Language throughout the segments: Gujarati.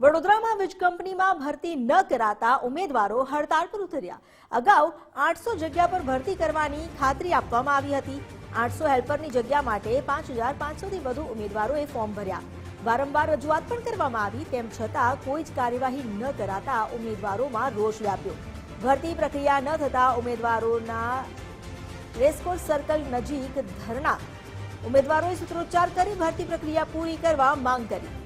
વડોદરામાં વીજ કંપનીમાં ભરતી ન કરાતા ઉમેદવારો હડતાળ પર ઉતર્યા. અગાઉ આઠસો જગ્યા પર ભરતી કરવાની ખાતરી આપવામાં આવી હતી. આઠસો હેલ્પરની જગ્યા માટે પાંચ હજાર પાંચસોથી વધુ ઉમેદવારોએ ફોર્મ ભર્યા. વારંવાર રજૂઆત પણ કરવામાં આવી, તેમ છતાં કોઈ જ કાર્યવાહી ન કરાતા ઉમેદવારોમાં રોષ વ્યાપ્યો. ભરતી પ્રક્રિયા ન થતા ઉમેદવારોના રેસકોર્સ સર્કલ નજીક ધરણા. ઉમેદવારોએ સૂત્રોચ્ચાર કરી ભરતી પ્રક્રિયા પૂરી કરવા માંગ કરી.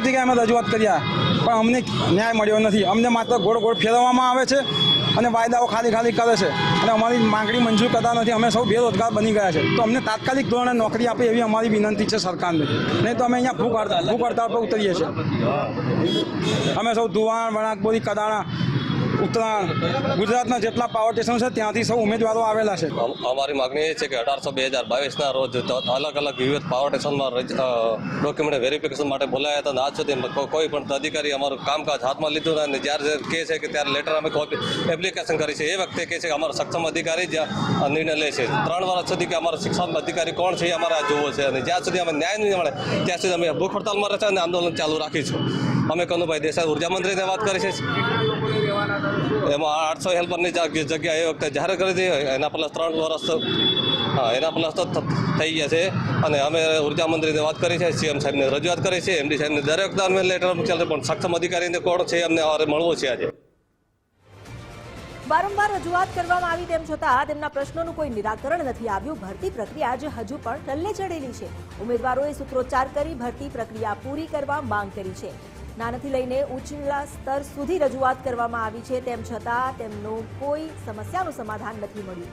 દરેક જગ્યાએ અમે રજૂઆત કર્યા, પણ અમને ન્યાય મળ્યો નથી. અમને માત્ર ગોળ ગોળ ફેરવવામાં આવે છે અને વાયદાઓ ખાલી ખાલી કરે છે. અને અમારી માંગણી મંજૂર કરતા નથી. અમે સૌ બેરોજગાર બની ગયા છે. તો અમને તાત્કાલિક ધોરણે નોકરી આપે એવી અમારી વિનંતી છે સરકારને. નહીં તો અમે અહીંયા ભૂખ હડતાલ ભૂખ હડતાલ પર ઉતરીએ છીએ. અમે સૌ ધુવાણ વણાકબોરી કડાણા ઉત્તરાયણ ગુજરાતના જેટલા પાવર સ્ટેશન છે, ત્યાંથી સૌ ઉમેદવારો આવેલા છે. અમારી માગણી એ છે કે અઢારસો બે હજાર બાવીસના રોજ અલગ અલગ વિવિધ પાવર સ્ટેશનમાં ડોક્યુમેન્ટ વેરિફિકેશન માટે બોલાયા હતા. આજ સુધી કોઈ પણ અધિકારી અમારું કામકાજ હાથમાં લીધું અને જ્યારે કહે છે કે ત્યારે લેટર અમે એપ્લિકેશન કરી છે. એ વખતે કહે છે કે અમારો સક્ષમ અધિકારી જ નિર્ણય લે છે. ત્રણ વર્ષ સુધી કે અમારો શિક્ષણ અધિકારી કોણ છે એ અમારે આ જોવો છે. અને જ્યાં સુધી અમે ન્યાય નહીં મળે, ત્યાં સુધી અમે ભૂખ હડતાલમાં રહેશે અને આંદોલન ચાલુ રાખીશું. અમે કનુભાઈ દેસાઈ ઊર્જા મંત્રીને વાત કરી છે એમાં આઠસો હેલ્પરની જગ્યા એ વખતે જાહેર કરી હતી. એના પ્લસ ત્રણ વર્ષ હા, એના પ્લસ તો થઈ ગયા છે. અને અમે ઊર્જા મંત્રીને વાત કરી છે. સીએમ સાહેબને રજૂઆત કરી છે. એમડી સાહેબને દરેક અમે લેટર ચાલે પણ સક્ષમ અધિકારીને કોણ છે? અમને અમારે મળવો છે આજે. વારંવાર રજૂઆત કરવામાં આવી તેમ છતાં તેમના પ્રશ્નોનું કોઈ નિરાકરણ નથી આવ્યું. ભરતી પ્રક્રિયા જે હજુ પણ ટલ્લે ચડેલી છે. ઉમેદવારોએ સૂત્રોચ્ચાર કરી ભરતી પ્રક્રિયા પૂરી કરવા માંગ કરી છે. નાનાથી લઈને ઉચ્ચલા સ્તર સુધી રજૂઆત કરવામાં આવી છે. તેમ છતાં તેમનું કોઈ સમસ્યાનું સમાધાન નથી મળ્યું.